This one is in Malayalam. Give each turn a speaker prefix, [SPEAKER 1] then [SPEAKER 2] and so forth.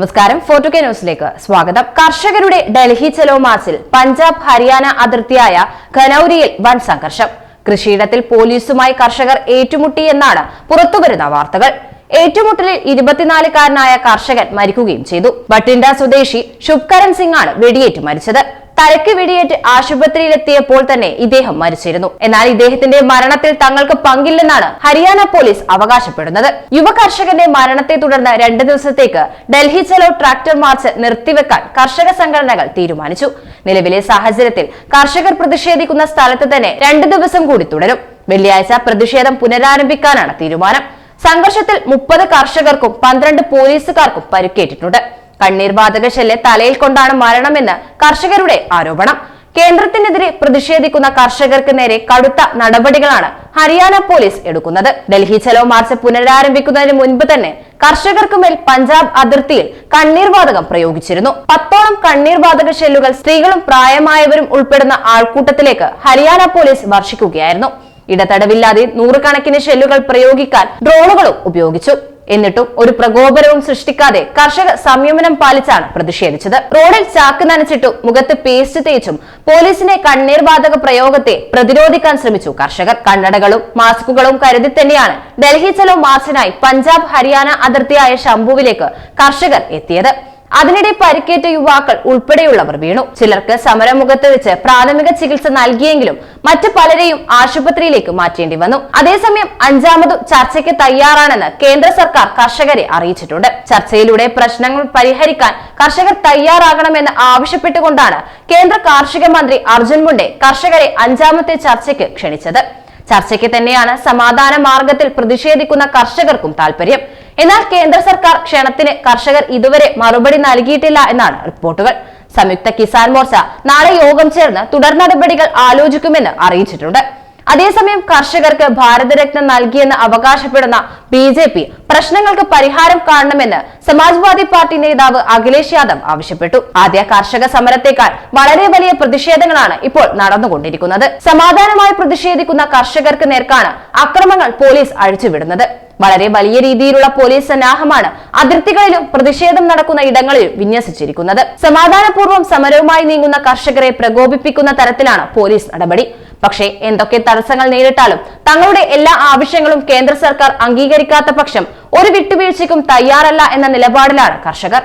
[SPEAKER 1] നമസ്കാരം. ഫോർട്ടു കെ ന്യൂസിലേക്ക് സ്വാഗതം. കർഷകരുടെ ഡൽഹി ചലോ മാസിൽ പഞ്ചാബ് ഹരിയാന അതിർത്തിയായ ഖനൌരിയിൽ വൻ സംഘർഷം. കൃഷിയിടത്തിൽ പോലീസുമായി കർഷകർ ഏറ്റുമുട്ടി എന്നാണ് പുറത്തുവരുന്ന വാർത്തകൾ. ഏറ്റുമുട്ടലിൽ ഇരുപത്തിനാലുകാരനായ കർഷകൻ മരിക്കുകയും ചെയ്തു. ബട്ടിൻഡ സ്വദേശി ശുഭ്കരൺ സിംഗ് ആണ് വെടിയേറ്റ് മരിച്ചത്. തലയ്ക്ക് വെടിയേറ്റ് ആശുപത്രിയിലെത്തിയപ്പോൾ തന്നെ ഇദ്ദേഹം മരിച്ചിരുന്നു. എന്നാൽ ഇദ്ദേഹത്തിന്റെ മരണത്തിൽ തങ്ങൾക്ക് പങ്കില്ലെന്നാണ് ഹരിയാന പോലീസ് അവകാശപ്പെടുന്നത്. യുവ കർഷകന്റെ മരണത്തെ തുടർന്ന് രണ്ട് ദിവസത്തേക്ക് ഡൽഹി ചലോ ട്രാക്ടർ മാർച്ച് നിർത്തിവെക്കാൻ കർഷക സംഘടനകൾ തീരുമാനിച്ചു. നിലവിലെ സാഹചര്യത്തിൽ കർഷകർ പ്രതിഷേധിക്കുന്ന സ്ഥലത്ത് തന്നെ രണ്ട് ദിവസം കൂടി തുടരും. വെള്ളിയാഴ്ച പ്രതിഷേധം പുനരാരംഭിക്കാനാണ് തീരുമാനം. സംഘർഷത്തിൽ മുപ്പത് കർഷകർക്കും പന്ത്രണ്ട് പോലീസുകാർക്കും പരിക്കേറ്റിട്ടുണ്ട്. കണ്ണീർവാതക ശല്യ തലയിൽ കൊണ്ടാണ് മരണമെന്ന് കർഷകരുടെ ആരോപണം. കേന്ദ്രത്തിനെതിരെ പ്രതിഷേധിക്കുന്ന കർഷകർക്ക് നേരെ കടുത്ത നടപടികളാണ് ഹരിയാന പോലീസ് എടുക്കുന്നത്. ഡൽഹി ചലോ മാർച്ച് പുനരാരംഭിക്കുന്നതിന് മുൻപ് തന്നെ കർഷകർക്ക് മേൽ പഞ്ചാബ് അതിർത്തിയിൽ കണ്ണീർവാതകം പ്രയോഗിച്ചിരുന്നു. പത്തോളം കണ്ണീർവാതക ഷെല്ലുകൾ സ്ത്രീകളും പ്രായമായവരും ഉൾപ്പെടുന്ന ആൾക്കൂട്ടത്തിലേക്ക് ഹരിയാന പോലീസ് വർഷിക്കുകയായിരുന്നു. ഇടതടവില്ലാതെ നൂറുകണക്കിന് ഷെല്ലുകൾ പ്രയോഗിക്കാൻ ഡ്രോണുകളും ഉപയോഗിച്ചു. എന്നിട്ടും ഒരു പ്രകോപനവും സൃഷ്ടിക്കാതെ കർഷകർ സംയമനം പാലിച്ചാണ് പ്രതിഷേധിച്ചത്. റോഡിൽ ചാക്ക് നനച്ചിട്ടും മുഖത്ത് പേസ്റ്റ് തേച്ചും പോലീസിന്റെ കണ്ണീർവാതക പ്രയോഗത്തെ പ്രതിരോധിക്കാൻ ശ്രമിച്ചു കർഷകർ. കണ്ണടകളും മാസ്കുകളും കരുതി തന്നെയാണ് ഡൽഹി ചലോ മാർച്ചിനായി പഞ്ചാബ് ഹരിയാന അതിർത്തിയായ ശംഭുവിലേക്ക് കർഷകർ എത്തിയത്. അതിനിടെ പരിക്കേറ്റ യുവാക്കൾ ഉൾപ്പെടെയുള്ളവർ വീണു. ചിലർക്ക് സമരമുഖത്ത് വെച്ച് പ്രാഥമിക ചികിത്സ നൽകിയെങ്കിലും മറ്റു പലരെയും ആശുപത്രിയിലേക്ക് മാറ്റേണ്ടി വന്നു. അതേസമയം അഞ്ചാമതും ചർച്ചയ്ക്ക് തയ്യാറാണെന്ന് കേന്ദ്ര സർക്കാർ കർഷകരെ അറിയിച്ചിട്ടുണ്ട്. ചർച്ചയിലൂടെ പ്രശ്നങ്ങൾ പരിഹരിക്കാൻ കർഷകർ തയ്യാറാകണമെന്ന് ആവശ്യപ്പെട്ടുകൊണ്ടാണ് കേന്ദ്ര കാർഷിക മന്ത്രി അർജുൻ മുണ്ടെ കർഷകരെ അഞ്ചാമത്തെ ചർച്ചയ്ക്ക് ക്ഷണിച്ചത്. ചർച്ചയ്ക്ക് തന്നെയാണ് സമാധാന മാർഗത്തിൽ പ്രതിഷേധിക്കുന്ന കർഷകർക്കും താല്പര്യം എന്നാൽ കേന്ദ്ര സർക്കാർ ക്ഷണത്തിന് കർഷകർ ഇതുവരെ മറുപടി നൽകിയിട്ടില്ല എന്നാണ് റിപ്പോർട്ടുകൾ. സംയുക്ത കിസാൻ മോർച്ച നാളെ യോഗം ചേർന്ന് തുടർ നടപടികൾ ആലോചിക്കുമെന്ന് അറിയിച്ചിട്ടുണ്ട്. അതേസമയം കർഷകർക്ക് ഭാരതരത്ന നൽകിയെന്ന് അവകാശപ്പെടുന്ന ബി ജെ പി പ്രശ്നങ്ങൾക്ക് പരിഹാരം കാണണമെന്ന് സമാജ്വാദി പാർട്ടി നേതാവ് അഖിലേഷ് യാദവ് ആവശ്യപ്പെട്ടു. ആദ്യ കർഷക സമരത്തേക്കാൾ വളരെ വലിയ പ്രതിഷേധങ്ങളാണ് ഇപ്പോൾ നടന്നുകൊണ്ടിരിക്കുന്നത്. സമാധാനമായി പ്രതിഷേധിക്കുന്ന കർഷകർക്ക് നേർക്കാണ് അക്രമങ്ങൾ പോലീസ് അഴിച്ചുവിടുന്നത്. വളരെ വലിയ രീതിയിലുള്ള പോലീസ് സന്നാഹമാണ് അതിർത്തികളിലും പ്രതിഷേധം നടക്കുന്ന ഇടങ്ങളിലും വിന്യസിച്ചിരിക്കുന്നത്. സമാധാനപൂർവം സമരവുമായി നീങ്ങുന്ന കർഷകരെ പ്രകോപിപ്പിക്കുന്ന തരത്തിലാണ് പോലീസ് നടപടി. പക്ഷേ എന്തൊക്കെ തടസ്സങ്ങൾ നേരിട്ടാലും തങ്ങളുടെ എല്ലാ ആവശ്യങ്ങളും കേന്ദ്ര സർക്കാർ അംഗീകരിക്കാത്ത പക്ഷം ഒരു വിട്ടുവീഴ്ചയ്ക്കും തയ്യാറല്ല എന്ന നിലപാടിലാണ് കർഷകർ.